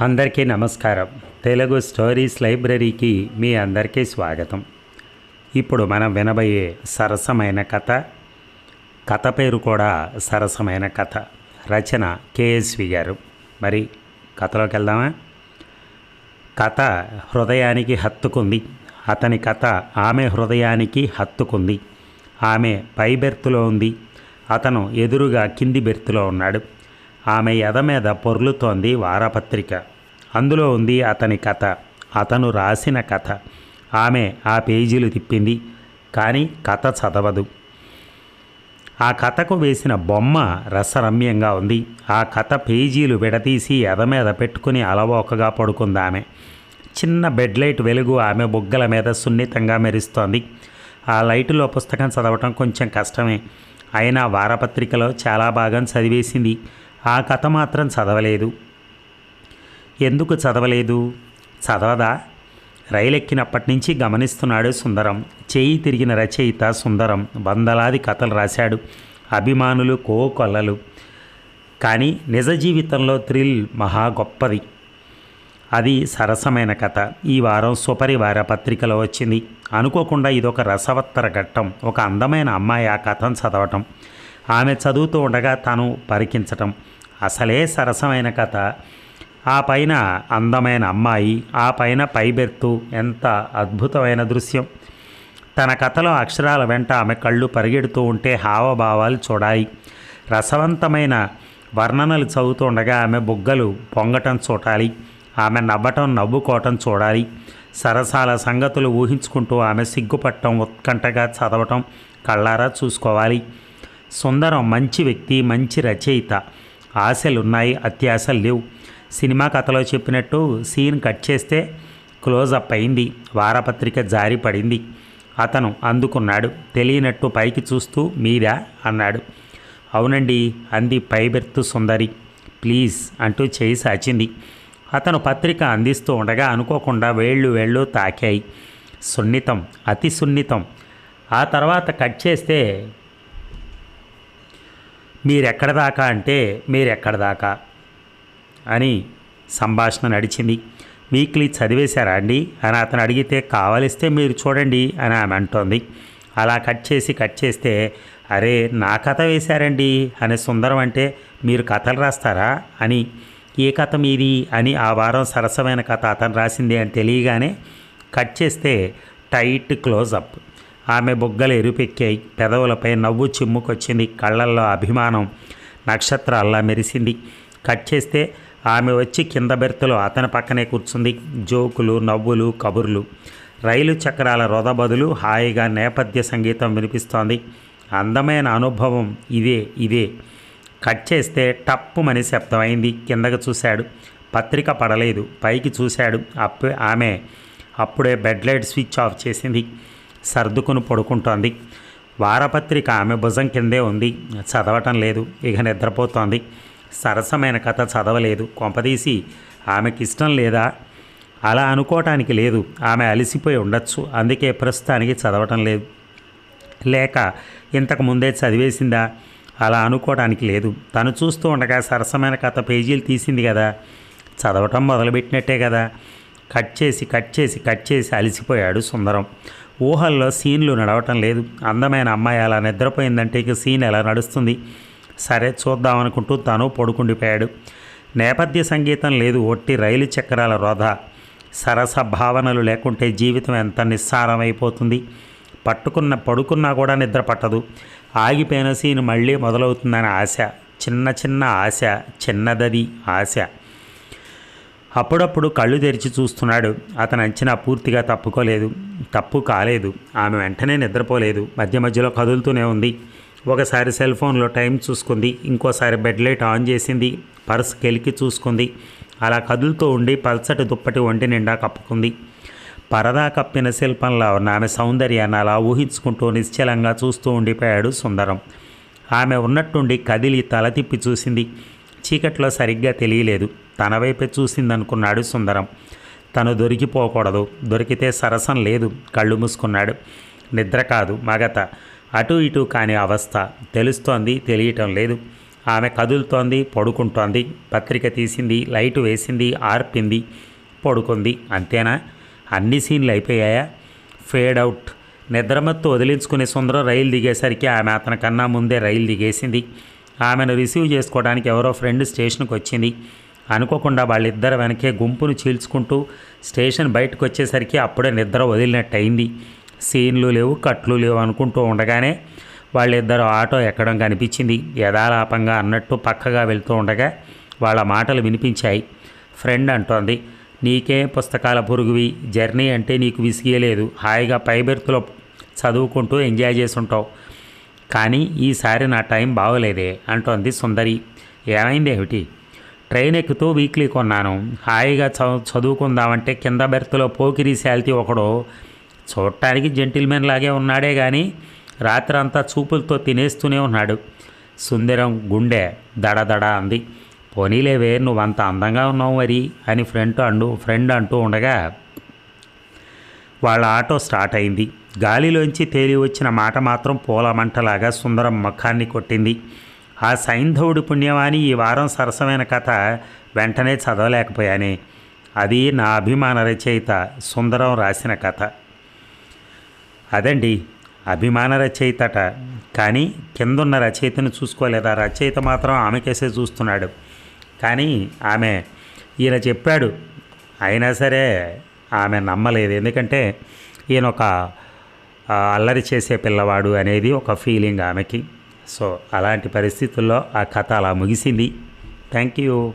అందరికీ నమస్కారం. తెలుగు స్టోరీస్ లైబ్రరీకి మీ అందరికీ స్వాగతం. ఇప్పుడు మనం వినబోయే సరసమైన కథ కథ పేరు కూడా సరసమైన కథ రచన కేఎస్వి గారు. మరి కథలోకి వెళ్దామా? కథ హృదయానికి హత్తుకుంది. అతని కథ ఆమె హృదయానికి హత్తుకుంది. ఆమె పై బెర్తులో ఉంది. అతను ఎదురుగా కింది బెర్తులో ఉన్నాడు. ఆమె ఎద మీద పొర్లుతోంది వారపత్రిక. అందులో ఉంది అతని కథ అతను రాసిన కథ. ఆమె ఆ పేజీలు తిప్పింది కానీ కథ చదవదు. ఆ కథకు వేసిన బొమ్మ రసరమ్యంగా ఉంది. ఆ కథ పేజీలు విడతీసి ఎద మీద పెట్టుకుని అలవోకగా పడుకుంది ఆమె చిన్న బెడ్ లైట్ వెలుగు ఆమె బుగ్గల మీద సున్నితంగా మెరుస్తోంది. ఆ లైటులో పుస్తకం చదవటం కొంచెం కష్టమే. అయినా వారపత్రికలో చాలా భాగం చదివేసింది. ఆ కథ మాత్రం చదవలేదు. ఎందుకు చదవలేదు? చదవదా? రైలెక్కినప్పటి నుంచి గమనిస్తున్నాడు సుందరం. చేయి తిరిగిన రచయిత సుందరం వందలాది కథలు రాశాడు. అభిమానులు కోకొల్లలు. కానీ నిజ జీవితంలో థ్రిల్ మహా గొప్పది. అది సరసమైన కథ. ఈ వారం సుపరివార పత్రికలో వచ్చింది. అనుకోకుండా ఇదొక రసవత్తర ఘట్టం. ఒక అందమైన అమ్మాయి ఆ కథను చదవటం. ఆమె చదువుతూ ఉండగా తను పరికించటం. అసలే సరసమైన కథ. ఆ పైన అందమైన అమ్మాయి ఆ పైన పైబెర్తు ఎంత అద్భుతమైన దృశ్యం. తన కథలో అక్షరాల వెంట ఆమె కళ్ళు పరిగెడుతూ ఉంటే హావభావాలు చూడాయి. రసవంతమైన వర్ణనలు చదువుతుండగా ఆమె బుగ్గలు పొంగటం చూడాలి. ఆమె నవ్వటం నవ్వుకోవటం చూడాలి. సరసాల సంగతులు ఊహించుకుంటూ ఆమె సిగ్గుపట్టడం ఉత్కంఠగా చదవటం కళ్ళారా చూసుకోవాలి. సుందరం మంచి వ్యక్తి మంచి రచయిత. ఆశలున్నాయి అత్యాశలు లేవు. సినిమా కథలో చెప్పినట్టు సీన్ కట్ చేస్తే క్లోజప్ అయింది వారపత్రిక జారి పడింది. అతను అందుకున్నాడు తెలియనట్టు పైకి చూస్తూ మీరా? అన్నాడు. అవునండి అంది పైబెర్తు సుందరి. ప్లీజ్ అంటూ చేయి సాచింది. అతను పత్రిక అందిస్తూ ఉండగా అనుకోకుండా వేళ్ళు వేళ్ళు తాకాయి. సున్నితం అతి సున్నితం. ఆ తర్వాత కట్ చేస్తే మీరెక్కడ దాకా అంటే మీరెక్కడ దాకా అని సంభాషణ నడిచింది. వీక్లీ చదివేశారా అండి? అని అతను అడిగితే కావలిస్తే మీరు చూడండి అని ఆమె అంటోంది. అలా కట్ చేసి కట్ చేస్తే అరే నా కథ వేశారండి అని సుందరం అంటే మీరు కథలు రాస్తారా అని. ఏ కథ మీది అని ఆ వారం సరసమైన కథ అతను రాసింది అని తెలియగానే కట్ చేస్తే టైట్ క్లోజ్ అప్ ఆమె బుగ్గలు ఎరుపెక్కాయి. పెదవులపై నవ్వు చిమ్ముకొచ్చింది. కళ్ళల్లో అభిమానం నక్షత్రాల్లా మెరిసింది. కట్ చేస్తే ఆమె వచ్చి కింద బెర్తలో అతని పక్కనే కూర్చుంది. జోకులు నవ్వులు కబుర్లు. రైలు చక్రాల రొదబదులు హాయిగా నేపథ్య సంగీతం వినిపిస్తోంది. అందమైన అనుభవం ఇదే ఇదే. కట్ చేస్తే టప్పుమని శబ్దమైంది. కిందకు చూశాడు. పత్రిక పడలేదు. పైకి చూశాడు. అప్పు ఆమె అప్పుడే బెడ్ లైట్ స్విచ్ ఆఫ్ చేసింది. సర్దుకుని పడుకుంటోంది. వారపత్రిక ఆమె భుజం కిందే ఉంది. చదవటం లేదు. ఇక నిద్రపోతోంది. సరసమైన కథ చదవలేదు. కొంపదీసి ఆమెకి ఇష్టం లేదా? అలా అనుకోవటానికి లేదు. ఆమె అలసిపోయి ఉండొచ్చు. అందుకే ప్రస్తుతానికి చదవటం లేదు. లేక ఇంతకు ముందే చదివేసిందా? అలా అనుకోవడానికి లేదు. తను చూస్తూ ఉండగా సరసమైన కథ పేజీలు తీసింది కదా? చదవటం మొదలుపెట్టినట్టే కదా? కట్ చేసి కట్ చేసి కట్ చేసి అలసిపోయాడు సుందరం. ఊహల్లో సీన్లు నడవటం లేదు. అందమైన అమ్మాయి అలా నిద్రపోయిందంటే ఇక సీన్ ఎలా నడుస్తుంది? సరే చూద్దామనుకుంటూ తాను పడుకుండిపోయాడు. నేపథ్య సంగీతం లేదు. ఒట్టి రైలు చక్రాల రోధ. సరస భావనలు లేకుంటే జీవితం ఎంత నిస్సారమైపోతుంది? పట్టుకున్న పడుకున్నా కూడా నిద్ర పట్టదు. ఆగిపోయిన సీన్ మళ్ళీ మొదలవుతుందని ఆశ. చిన్న చిన్న ఆశ. చిన్నదది ఆశ. అప్పుడప్పుడు కళ్ళు తెరిచి చూస్తున్నాడు. అతని అంచనా పూర్తిగా తప్పుకోలేదు. తప్పు కాలేదు. ఆమె వెంటనే నిద్రపోలేదు. మధ్య మధ్యలో కదులుతూనే ఉంది. ఒకసారి సెల్ ఫోన్లో టైం చూసుకుంది. ఇంకోసారి బెడ్ లైట్ ఆన్ చేసింది. పర్స్ కెలికి చూసుకుంది. అలా కదులుతూ ఉండి పల్సటి దుప్పటి ఒంటి నిండా కప్పుకుంది. పరదా కప్పిన శిల్పంలో ఉన్న ఆమె సౌందర్యాన్ని అలా ఊహించుకుంటూ నిశ్చలంగా చూస్తూ ఉండిపోయాడు సుందరం. ఆమె ఉన్నట్టుండి కదిలి తల తిప్పి చూసింది. చీకట్లో సరిగ్గా తెలియలేదు. తన వైపే చూసిందనుకున్నాడు సుందరం. తను దొరికిపోకూడదు. దొరికితే సరసం లేదు కళ్ళు మూసుకున్నాడు. నిద్ర కాదు మగత. అటు ఇటు కాని అవస్థ. తెలుస్తోంది తెలియటం లేదు. ఆమె కదులుతోంది పడుకుంటోంది. పత్రిక తీసింది లైట్ వేసింది ఆర్పింది. పడుకుంది. అంతేనా? అన్ని సీన్లు అయిపోయాయా? ఫేడ్ అవుట్ నిద్రమత్తు వదిలించుకునే సుందరం రైలు దిగేసరికి ఆమె అతని కన్నా ముందే రైలు దిగేసింది. ఆమెను రిసీవ్ చేసుకోవడానికి ఎవరో ఫ్రెండ్ స్టేషన్కి వచ్చింది. అనుకోకుండా వాళ్ళిద్దరు వెనకే గుంపును చీల్చుకుంటూ స్టేషన్ బయటకు వచ్చేసరికి అప్పుడే నిద్ర వదిలినట్టు అయింది సీన్లు లేవు కట్లు లేవు అనుకుంటూ ఉండగానే వాళ్ళిద్దరు ఆటో ఎక్కడం కనిపించింది. యథాలాపంగా అన్నట్టు పక్కగా వెళ్తూ ఉండగా వాళ్ళ మాటలు వినిపించాయి. ఫ్రెండ్ అంటోంది. నీకే పుస్తకాల పురుగువి జర్నీ అంటే నీకు విసిగేయలేదు హాయిగా పై బెర్త్లో చదువుకుంటూ ఎంజాయ్ చేసుంటావు. కానీ ఈసారి నా టైం బాగోలేదే అంటోంది సుందరి. ఏమైంది ఏమిటి? ట్రైన్ ఎక్కుతూ వీక్లీ కొన్నాను. హాయిగా చదువు చదువుకుందామంటే కింద బెర్త్లో పోకిరి శాల్తీ ఒకడు చూడటానికి జెంటిల్మెన్ లాగే ఉన్నాడే కానీ రాత్రంతా చూపులతో తినేస్తూనే ఉన్నాడు. సుందరం గుండె దడదడ అంది. పోనీలేవే నువ్వంత అందంగా ఉన్నావు మరి అని ఫ్రెండ్ అంటూ ఫ్రెండ్ అంటూ ఉండగా వాళ్ళ ఆటో స్టార్ట్ అయింది. గాలిలోంచి తేలి వచ్చిన మాట మాత్రం పూలమంటలాగా సుందరం ముఖాన్ని కొట్టింది. ఆ సైంధవుడి పుణ్యవాణి ఈ వారం సరసమైన కథ వెంటనే చదవలేకపోయానే. అది నా అభిమాన రచయిత సుందరం రాసిన కథ. అదండి అభిమాన రచయితట. కానీ కిందున్న రచయితను చూసుకోలేదా? రచయిత మాత్రం ఆమెకేసే చూస్తున్నాడు. కానీ ఆమె ఈయన చెప్పాడు అయినా సరే ఆమె నమ్మలేదు. ఎందుకంటే ఈయన ఒక అల్లరి చేసే పిల్లవాడు అనేది ఒక ఫీలింగ్ ఆమెకి. సో అలాంటి పరిస్థితుల్లో ఆ కథ అలా ముగిసింది. Thank you